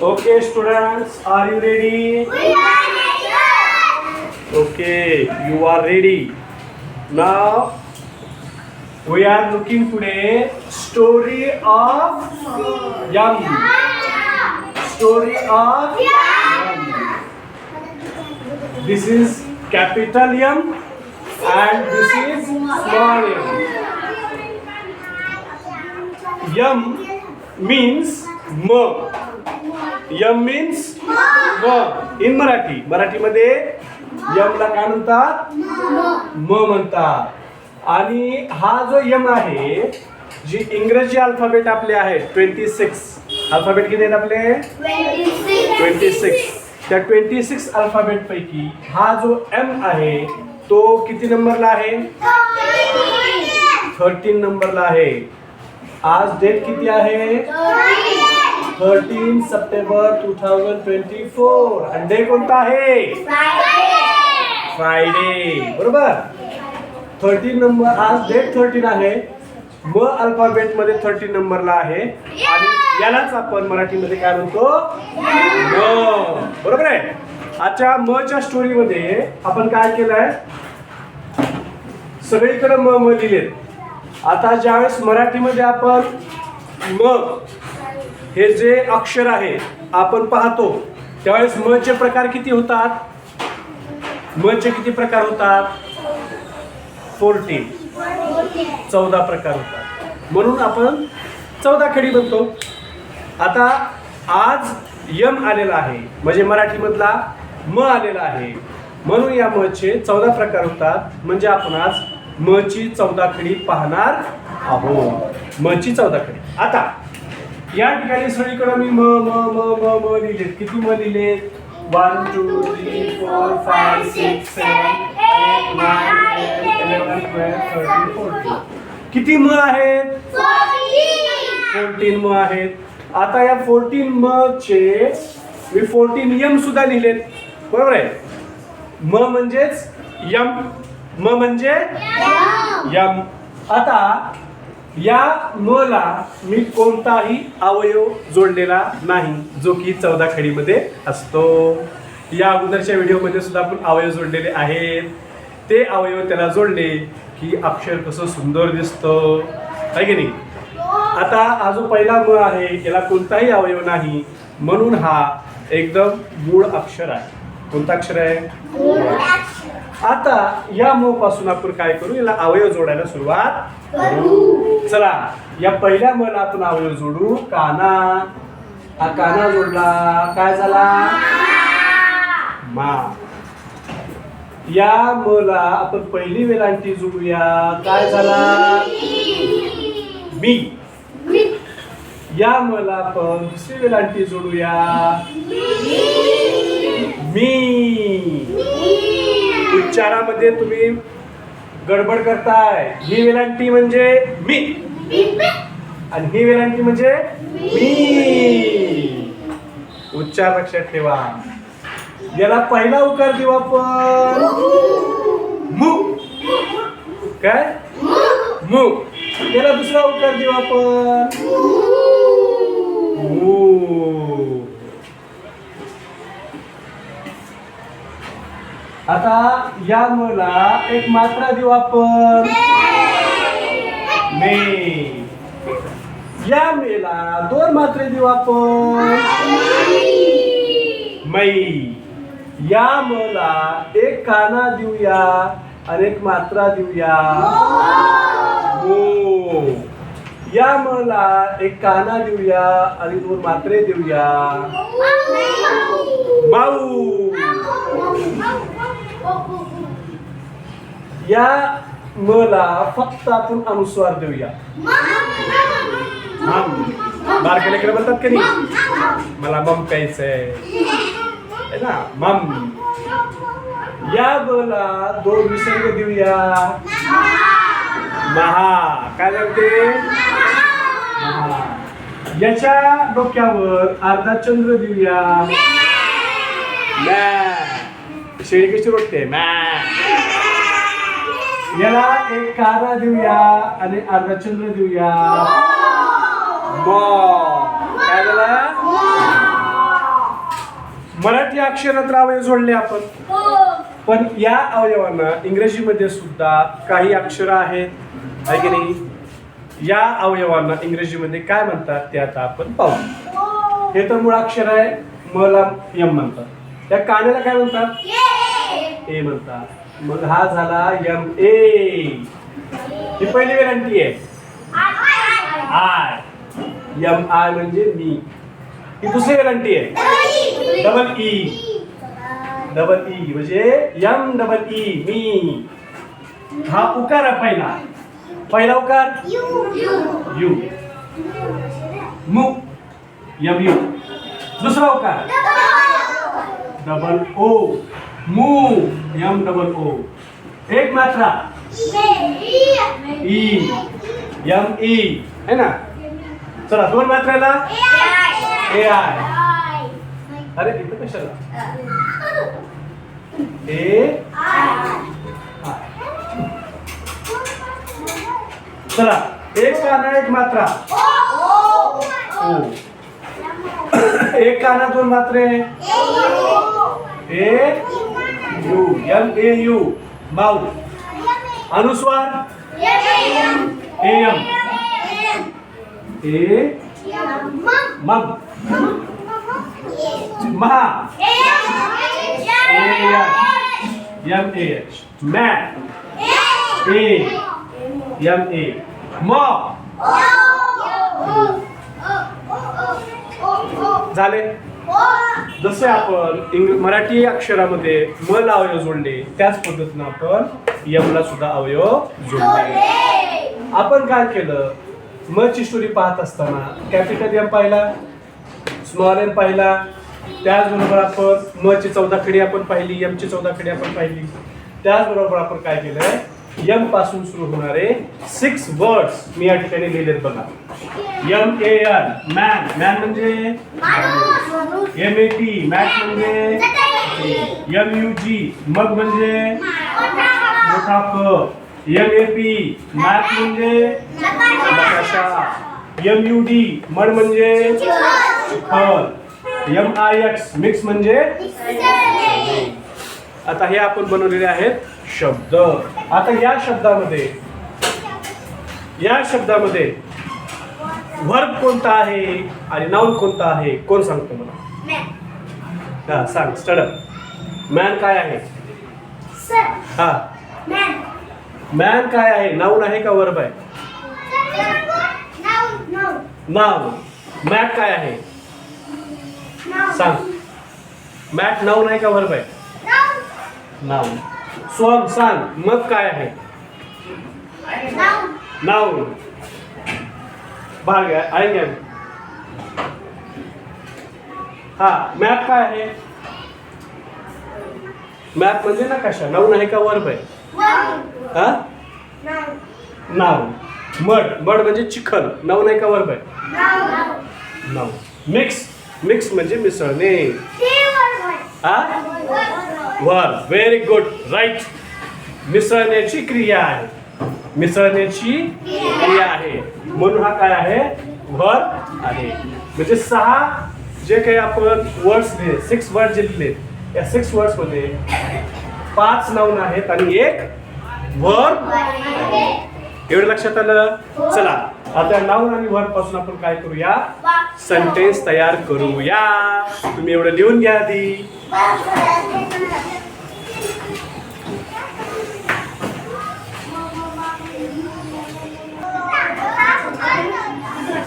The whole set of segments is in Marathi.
Okay, students, are you ready? We are ready. Okay, you are ready. Now, we are looking today story of Yum. Story of Yum. This is capital Yum and this is small Yum. Yum means म यम मीन्स म. इन मराठी. मराठीमध्ये यमला काय म्हणतात? म. म्हणतात. आणि हा जो यम आहे जी इंग्रजी अल्फाबेट आपले आहेत ट्वेंटी सिक्स अल्फाबेट किती आहेत आपले? ट्वेंटी सिक्स त्या ट्वेंटी सिक्स अल्फाबेट पैकी हा जो एम आहे तो किती नंबरला आहे? थर्टीन नंबरला आहे. आज डेट किती आहे? Thirteen September two thousand twenty four आणि डे कोणता आहे? फ्रायडे बरोबर? थर्टीन नंबर आज डेट थर्टीन आहे. म अल्फाबेटमध्ये थर्टीन नंबरला आहे. आणि यालाच आपण मराठीमध्ये काय म्हणतो? म. बरोबर आहे? आजच्या म च्या स्टोरीमध्ये आपण काय केलंय? सगळीकडे म म लिहिलेत. आता ज्यावेळेस मराठीमध्ये आपण म हे जे अक्षर आहे आपण पाहतो त्यावेळेस म चे प्रकार किती होतात? म चे किती प्रकार होतात? फोर्टीन. चौदा प्रकार होतात. म्हणून आपण चौदा खडी म्हणतो आता आज यम आलेला आहे म्हणजे मराठीमधला म आलेला आहे. म्हणून या म चे चौदा प्रकार होतात. म्हणजे आपण आज म ची चौदा खडी पाहणार आहोत. म ची चौदा खडी. आता या ठिकाणी सगळीकडे मी म म म म म लिहिले किती म लिहिले one two three four five six seven किती म आहेत? फोर्टीन म आहेत. आता या फोर्टीन म चे मी फोर्टीन यम सुद्धा लिहिलेत. बरोबर आहे? म म्हणजेच यम म म्हणजे यम आता या म ला मी कोणताही अवयव जोडलेला नाही जो की चौदा खडीमध्ये असतो. या अगोदरच्या व्हिडिओमध्ये सुद्धा आपण अवयव जोडलेले आहेत. ते अवयव त्याला जोडले की अक्षर कसं सुंदर दिसतं. आहे की नाही? आता हा जो पहिला म आहे याला कोणताही अवयव नाही म्हणून हा एकदम मूळ अक्षर आहे. कोणता अक्षर आहे आता या म पासून आपण काय करू? याला अवयव जोडायला सुरुवात करू. चला या पहिल्या म ला आपण अवयव जोडू. काना. हा काना जोडला. काय झाला? मा. या म ला आपण पहिली वेलांटी जोडूया. काय झाला? मी. या मला आपण दुसरी वेलांटी जोडूया. मी. उच्चारामध्ये तुम्ही गडबड करताय. ही वेलांटी म्हणजे मी. आणि ही वेलांटी म्हणजे मी. उच्चार लक्षात ठेवा. याला पहिला उकार देऊ आपण. मु. काय? मु. याला दुसरा उकार देऊ आपण. मु. आता या मला एक मात्रा देऊ आपण. मे. या मेला दोन मात्रे देऊ आपण. मै या मला एक काना देऊया आणि एक मात्रा देऊया. हो या मला एक काना देऊया आणि दोन मात्रे देऊया. माऊ या मला फक्त आपण अनुस्वार देऊया. मम बारके लेकडे बोलतात की नाही? मला मम प्यायचंय. ना? मम. या बोला दोन विसर्ग देऊया. महा. काय लागते याच्या डोक्यावर अर्धा चंद्र देऊया. मॅ. शेळी कशी रोटते मॅ. याला एक कारा देऊया आणि अर्धा चंद्र देऊया काय झाला? मराठी अक्षरात अवयव जोडले आपण. पण या अवयवांना इंग्रजीमध्ये सुद्धा काही अक्षरं आहेत. आहे की नाही? या अवयवांना इंग्रजीमध्ये काय म्हणतात ते आता आपण पाहू. हे तर मूळ अक्षर आहे. मला यम म्हणतात. त्या कानाला काय म्हणतात? ए म्हणतात. मग हा झाला यम ए. ही पहिली वेरांटी आहे. आय. यम आय म्हणजे मी. ही दुसरी वेरांटी आहे. डबल ई डबल ई म्हणजे यम डबल ई मी. हा उकार आहे पहिला. पहिला उकार? यू. मु. M U. दुसरा उकार? डबल ओ मू यम डबल ओ एक मात्रा ई यम ई है ना चला दोन मात्राला ए आय अरे इथं कशाला ए चला एक काना एक मात्रा ओ एक काना दोन मात्रे A U M A U माऊ अनुस्वार ए एम ए मग महा M A H mat A M A म झाले जसे आपण इंग्र मराठी अक्षरामध्ये म ला अवयव जोडले त्याच पद्धतीनं आपण यमला सुद्धा अवयव जोडले. आपण काय केलं? म ची स्टोरी पाहत असताना कॅपिटल एम पाहिला स्मॉल एम पाहिला त्याचबरोबर आपण म ची चौदा खडी आपण पाहिली एम ची चौदा खडी आपण पाहिली. त्याचबरोबर आपण काय केलं यम पासून सुरू होणारे सिक्स वर्ड्स मी या ठिकाणी लिहिलेत बघा. M A N man man म्हणजे? एम ए टी मॅट म्हणजे? एम यू जी मग म्हणजे? मोठा क एम ए पी मॅथ म्हणजे? नकाशा एम यू डी मड म्हणजे? एम आय एक्स मिक्स म्हणजे? आता हे आपण बनवलेले आहेत शब्द. आता या शब्दामध्ये या शब्दामध्ये वर्ब कोणता आहे आणि नाउन कोणता आहे? कोण सांगतो मला? हा सांग स्टडप मॅन काय आहे? हा. मॅन काय आहे? नाऊन आहे का वर्ब आहे? नाव मॅट काय आहे? सांग. मॅट नाऊन आहे का वर्ब आहे? नाऊन सोम सांग. मग काय आहे? नाऊन भाग आहे? हा मॅप काय आहे? मॅप म्हणजे ना कशा? नाऊन आहे का वर्ब आहे? हा? नाव. मड. मड म्हणजे चिखल. नाऊन आहे का वर्ब आहे? नाव. मिक्स मिक्स म्हणजे मिसळणे. हा वर व्हेरी गुड राईट मिसळण्याची क्रिया आहे. मिसळण्याची क्रिया आहे. म्हणून हा काय आहे? वर आहे. म्हणजे सहा जे काही आपण वर्ड्स लिहिले सिक्स वर्ड जे लिहिले या सिक्स वर्ड्समध्ये पाच नाऊन आहेत आणि एक वर एवढं लक्षात आलं? चला. आता नाऊन आणि वरपासून आपण काय करूया? सेंटेन्स तयार करूया. तुम्ही एवढं लिहून घ्या आधी.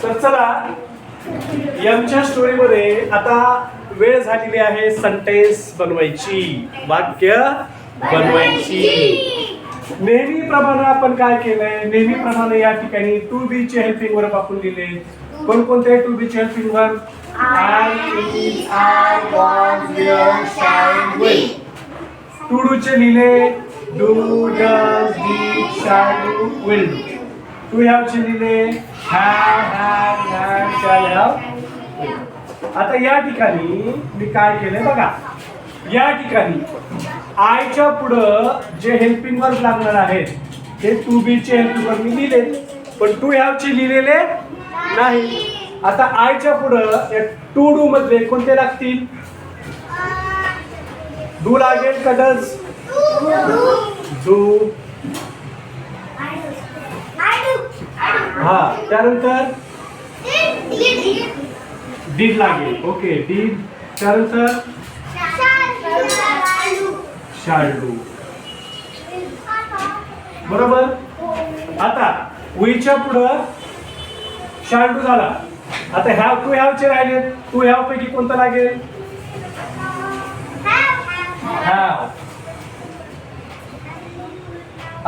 तर चला यमच्या स्टोरीमध्ये आता वेळ झालेली आहे सेंटेन्स बनवायची. वाक्य बनवायची. नेहमीप्रमाणे आपण काय केलंय? नेहमीप्रमाणे या ठिकाणी टू बी चे हेल्पिंग वर्ब आपण दिले. कोणकोणते टू बी चे हेल्पिंग वर्ब आय टू डू चे लिहिले do does did will to have चे लिहिले have have have shall have आता या ठिकाणी मी काय केलंय बघा. या ठिकाणी आयच्या पुढं जे हेल्पिंग वर्ब लागणार आहेत ते टू बी चे हेल्पिंग वर्ब मी लिहिले पण टू हॅव चे लिहिलेले नाही. आता आयच्या पुढं या टू डू मधले कोणते लागतील? डू लागेल का डज डू हा त्यानंतर डीड लागेल. ओके डीड त्यानंतर शाल बरोबर? आता उईच्या पुढं शाल झाला. आता ह्या टू ह्यावचे राहिले. टू ह्याव पैकी कोणता लागेल? हॅव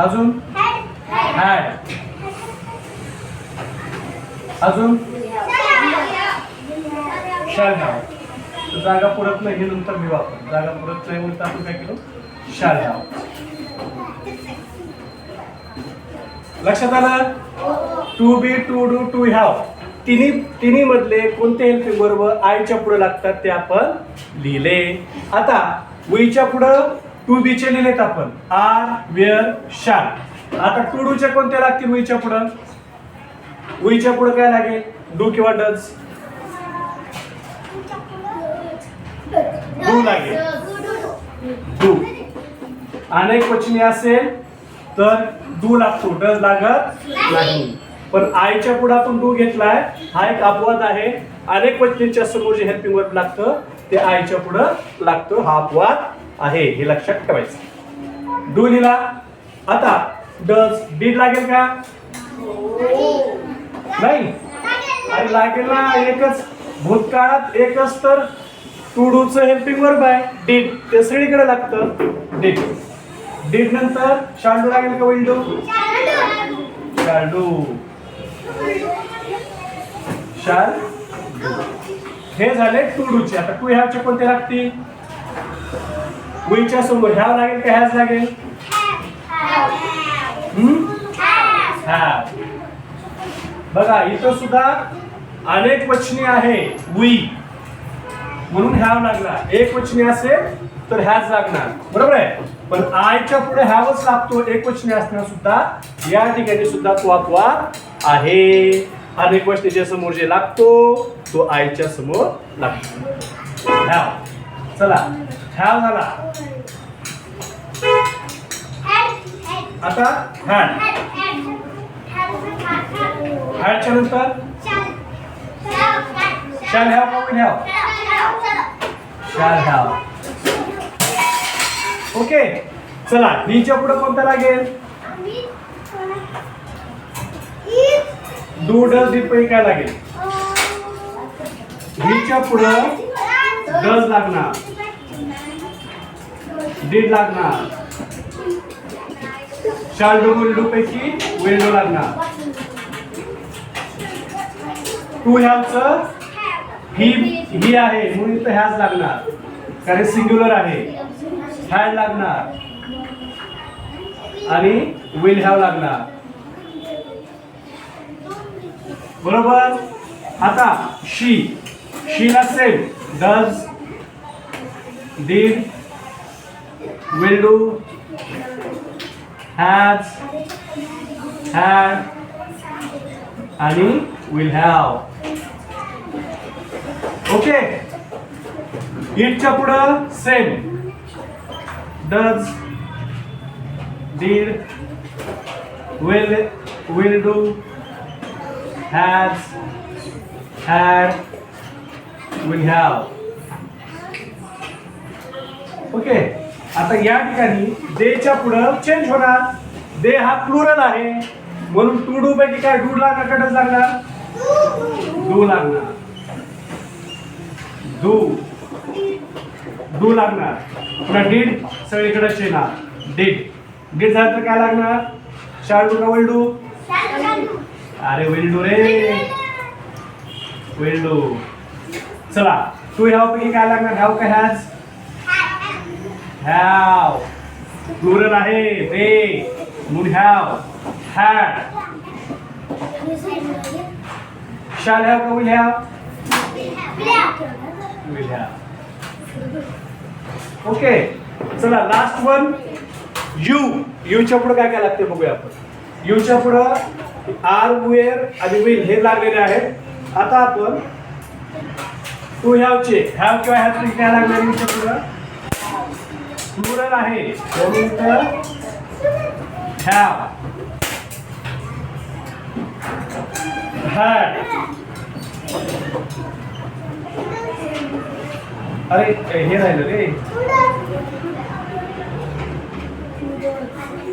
अजून? हॅड अजून? शाल जागा पुरत नाही हे नंतर मी वापर जागा पुरत नाही म्हणून आपण काय केलं? शाळे लक्षात आलं? To be to do to have तिन्ही तिन्ही मधले कोणते हेल्पिंग बरोबर आयच्या पुढे लागतात ते आपण लिहिले. आता वीच्या पुढं टू बीचे लिहिलेत आपण. आर वेअर शार आता टू डूचे कोणते लागतील वीच्या पुढं? वीच्या पुढं काय लागेल? डू किंवा डज डू लागेल. अनेक वचनी असेल तर डू लागतो डज लागत नाही. पण आयच्या पुढे आपण डू घेतलाय हा एक अपवाद आहे. अनेक वचनीच्या समोर जे हेल्पिंग वर्ब लागतं ते आयच्या पुढं लागतं. हा अपवाद आहे हे लक्षात ठेवायचं. डू लिहिला. आता डज डीड लागेल का? नाही. अरे लागेल ना एकच. भूतकाळात एकच तर टू डूचं हेल्पिंग वर्ब आहे. डीड ते सगळीकडे लागतं. डीड डीड नंतर शाल्डू लागेल का विंडो शाल्डू शाल. हे झाले टू डूचे आता टू ह्याचे कोणते लागतील? विच्या समोर ह्या लागेल का ह्याच लागेल? हम्म? बघा इथं सुद्धा अनेक वचनी आहे. वी म्हणून ह्याव लागला एक वचनी असेल तर ह्याच लागणार. बरोबर आहे? पण आयच्या पुढे ह्यावच लागतो. एक वचने असताना सुद्धा. या ठिकाणी सुद्धा तो अपवाद आहे. अनेक वचनेच्या समोर जे लागतो तो आयच्या समोर लागतो. ह्याव चला. ह्याव झाला. आता हॅड हॅडच्या नंतर? शाल हॅव का will have shall have okay चला नीच्या पुढे कोणता लागेल? डू डज काय लागेल? नीच्या पुढं डज लागणार. डीड लागणार. चार डू डू पैकी विल लागणार. टू ह्याच ही ही आहे म्हणून इथं ह्याच लागणार. कारण सिंग्युलर आहे. हॅड लागणार. आणि विल हॅव लागणार. बरोबर? आता she Sheila same does did will do has had आणि विल हॅव ओके इटच्या पुढं same does did, will will do has, had, will have. Okay आता या ठिकाणी देच्या पुढं चेंज होणार. दे हा प्लुरल आहे. म्हणून टू डू पैकी काय? डू लागणार कटच लागणार? डू लागणार. डू डू लागणार. पुन्हा डीड सगळीकडे येणार डीड डीड झालं तर काय लागणार? शाल डू का विल डू अरे विल डू रे. विल डू चला टू ह्याव पैकी काय लागणार? ह्याव का हॅज हॅव प्लुरल आहे. रे म्हणून हॅव हॅड शाल हॅव का will have will have okay चला लास्ट वन यू यूच्या पुढे काय काय लागते बघूया आपण. यूच्या पुढं आर वेअर आणि विल हे लागलेले आहेत. आता आपण टू हॅवचे हॅव किंवा हॅव काय लागणार यूच्या पुढं. प्लुरल आहे. म्हणून तर have had. अरे हे राहिलं रे.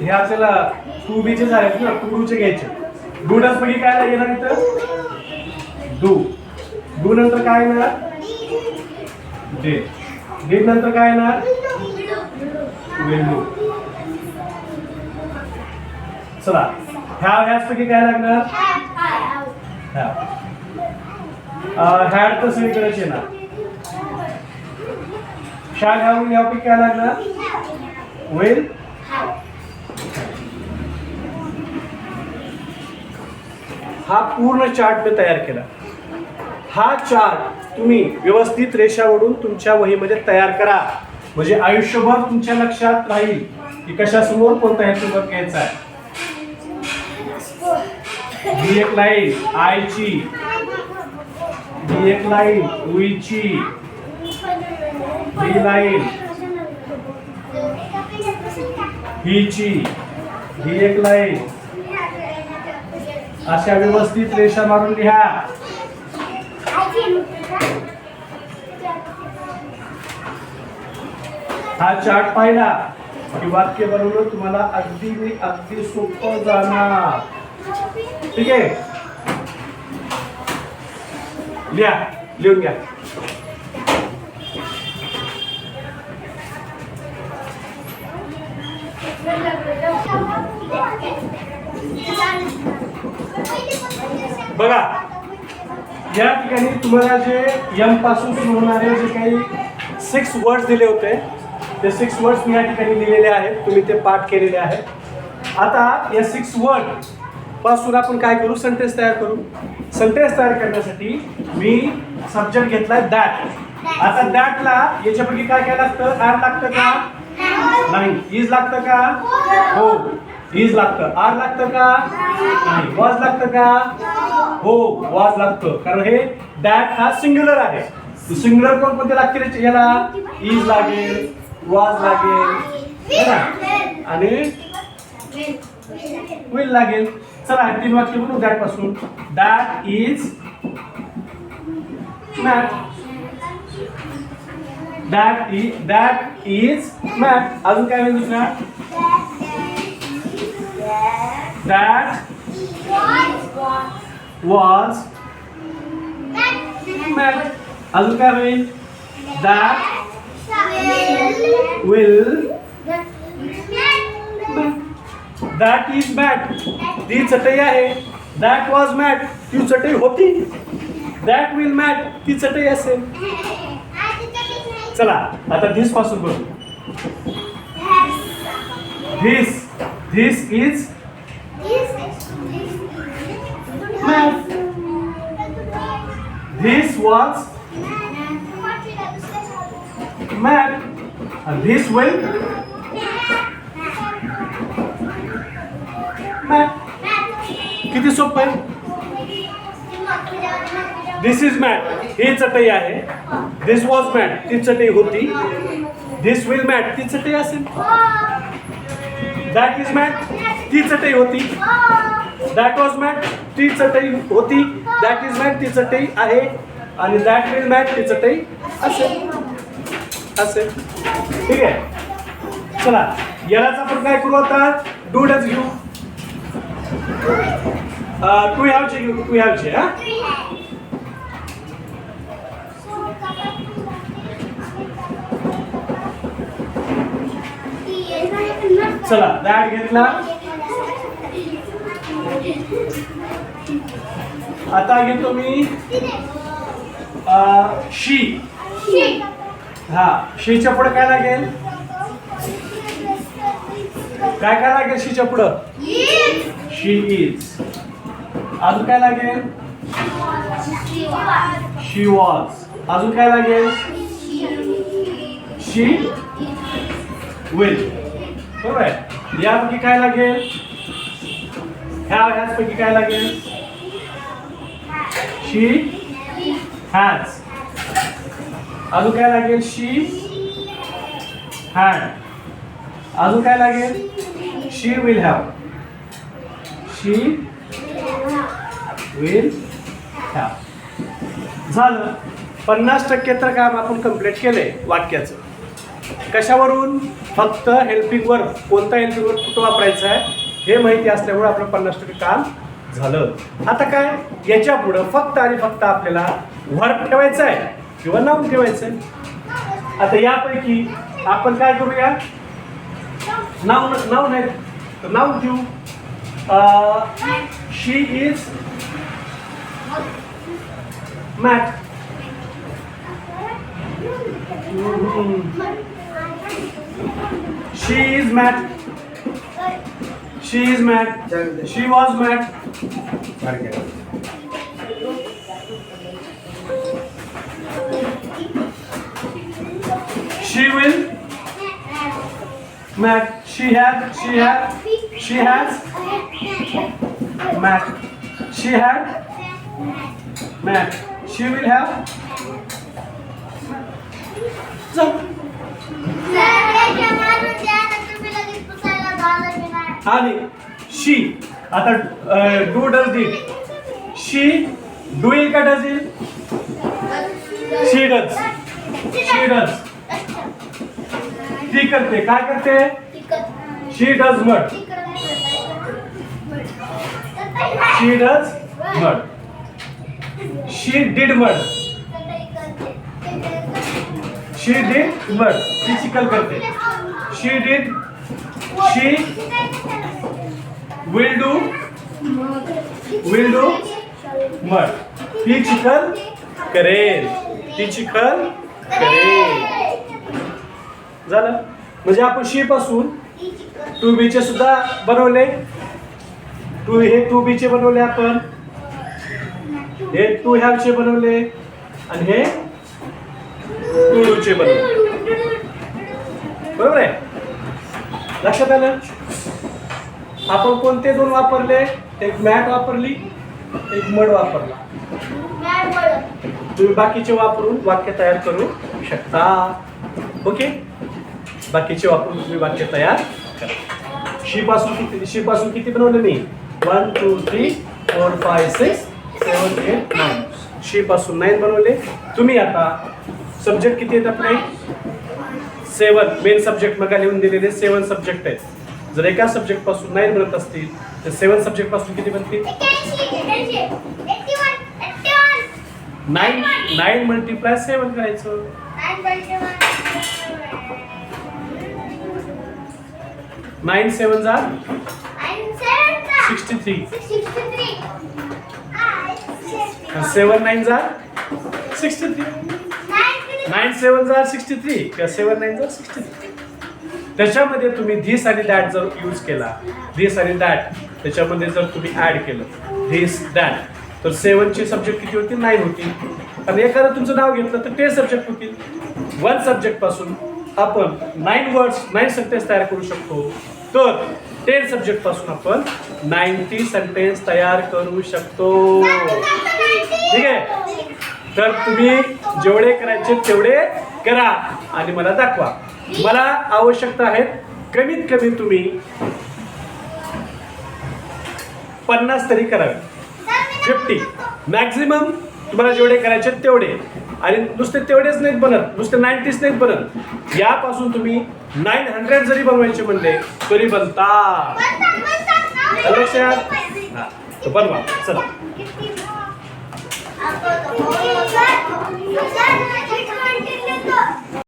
हे आपल्याला टू बीचे झाले ना टू डूचे घ्यायचे. डू डस पैकी काय लागेल ना इथं? डू डू नंतर काय येणार? डिड डिड नंतर काय येणार? विल डू चला ह्या ह्याचपैकी काय लागणार? ह्या हॅड तर सगळीकडेच येणार. शाल ह्यावरून यापैकी काय लागणार होईल हा पूर्ण चार्ट मी तयार केला. हा चार्ट तुम्ही व्यवस्थित रेषावरून तुमच्या वहीमध्ये तयार करा. म्हणजे आयुष्यभर तुमच्या लक्षात राहील की कशासमोर कोणता हेतुपद घ्यायचा आहे. ही एक लाईन आयची ही एक लाईन उईची. ही लाईन. हीची. ही एक लाईन. अशा व्यवस्थित रेषा मारून लिहा. हा चार्ट पाहिला की वाक्य बनवलं तुम्हाला अगदी मी अगदी सोपं जाणार. ठीक आहे? लिहा लिहून घ्या. बघा या ठिकाणी तुम्हाला जे यमपासून सुरू होणारे जे काही सिक्स वर्ड्स दिले होते ते सिक्स वर्ड्स मी या ठिकाणी लिहिलेले आहेत तुम्ही ते पाठ केलेले आहेत. आता या सिक्स वर्डपासून आपण काय करू? सेंटेन्स तयार करू. सेंटेन्स तयार करण्यासाठी मी सब्जेक्ट घेतलाय दॅट आता दॅटला याच्यापैकी काय काय लागतं? ॲड लागतं का? नाही इज लागतं का? हो इज लागतं. आर लागतं का? नाही. वॉज लागतं का? हो वॉज लागतं. कारण हे दॅट हा सिंग्युलर आहे. सिंग्युलर कोण कोणते लागतील याला इज लागेल वॉज लागेल. आणि विल लागेल. चला तीन वाक्य बनवू दॅटपासून that is math that is that is mat अजून काय होईल दुसऱ्या दॅट वॉज मॅट अजून काय होईल that will that is mat ती चटई आहे. दॅट वॉज मॅट ती चटई होती. दॅट विल मॅट ती चटई असेल. चला आता धिसपासून बघू. This this is this was mat this will mat किती सोपं आहे दिस इज़ मॅट ही चटई आहे दिस वॉज़ मॅट ती चटई होती. दिस विल मॅट ती चटई असेल दॅट इज़ मॅट ती चटई होती. दॅट वॉज़ मॅट ती चटई होती. दॅट इज मॅट तिचं चटई आहे आणि दॅट विल मॅट तिचं चटई असेल असेल ठीक आहे? चला यालाच आपण काय करू आता? डू डज घेऊ टू हॅवचे घेऊ टू हॅवचे हा? चला दॅट घेतला. आता घेतो मी शी. हा शीच्या पुढे काय लागेल? काय काय लागेल शीच्या पुढं शी इज अजून काय लागेल? शी वॉज अजून काय लागेल? शी विल बरोबर यापैकी काय लागेल? ह्या ह्याचपैकी काय लागेल? शी हॅज अजून काय लागेल? शी हॅड अजून काय लागेल? She will have she will have झालं. पन्नास टक्के तर काम आपण कंप्लीट केलंय वाक्याचं. कशावरून? फक्त हेल्पिंग वर्क कोणता हेल्पिंग वर्क कुठं वापरायचं आहे? हे माहिती असल्यामुळे आपलं पन्नास टक्के काम झालं. आता काय? याच्या पुढं फक्त आणि फक्त आपल्याला वर्क ठेवायचं आहे किंवा नाव ठेवायचं आहे. आता यापैकी आपण काय करूया? नाव नाव नाही तर नाव ठेवू she is mat she is mat She is mad. She was mad. She will. Mad. She had. She had. She has. Mad. She had. Mad. She will have. So. आणि शी आता do does did she doing का does it she does she does ती करते. काय करते? She does mud she does mud she did mud she did mud ती चिकल करते. She did she will do will do what? ती चिखल करेल ती चिखल करेल झालं? म्हणजे आपण शी पासून टू बीचे सुद्धा बनवले. टू हे टू बीचे बनवले आपण. हे टू ह्याचे बनवले. आणि हे टू डूचे बनवले. बरोबर आहे? लक्षात आलं? आपण कोणते दोन वापरले? एक मॅट वापरली एक मड वापरला. तुम्ही बाकीचे वापरून वाक्य तयार करू शकता. ओके? बाकीचे वापरून तुम्ही वाक्य तयार करा. शी पासून किती शी पासून किती बनवले मी? One two three four five six seven eight nine she पासून नाईन बनवले. तुम्ही आता सब्जेक्ट किती आहेत आपले? सेवन मेन सब्जेक्ट मग लिहून दिलेले सेवन सब्जेक्ट आहेत. जर एका सब्जेक्टपासून नाईन बनत असतील तर सेवन सब्जेक्टपासून किती बनतील? नाईन नाईन मल्टिप्लाय सेवन करायचं. नाईन सेवन जा. सिक्स्टी थ्री सेवन नाईन जा. सिक्स्टी थ्री नाईन सेवन जा सिक्स्टी थ्री किंवा सेवन नाईन जा सिक्स्टी थ्री. त्याच्यामध्ये तुम्ही धीस आणि दॅट जर यूज केला धीस आणि दॅट त्याच्यामध्ये जर तुम्ही ॲड केलं धीस दॅट तर सेवनची सब्जेक्ट किती होती? नाईन होती. आणि एखादं तुमचं नाव घेतलं तर टेन सब्जेक्ट होतील वन सब्जेक्टपासून आपण नाईन वर्ड्स नाईन सेंटेन्स तयार करू शकतो. तर टेन सब्जेक्टपासून आपण नाईन्टी सेंटेन्स तयार करू शकतो. ठीक आहे? तर तुम्ही जेवढे करायचे तेवढे करा आणि मला दाखवा. मला आवश्यकता आहेत कमीत कमी तुम्ही पन्नास तरी करावे. फिफ्टी मॅक्झिमम तुम्हाला जेवढे करायचे तेवढे. आणि नुसते तेवढेच नाहीत बनत नुसते नाईन्टीच नाहीत बनत. यापासून तुम्ही नाईन हंड्रेड जरी बनवायचे म्हणले तरी बनतात लक्षात? हा बनवा. चला. Thank you.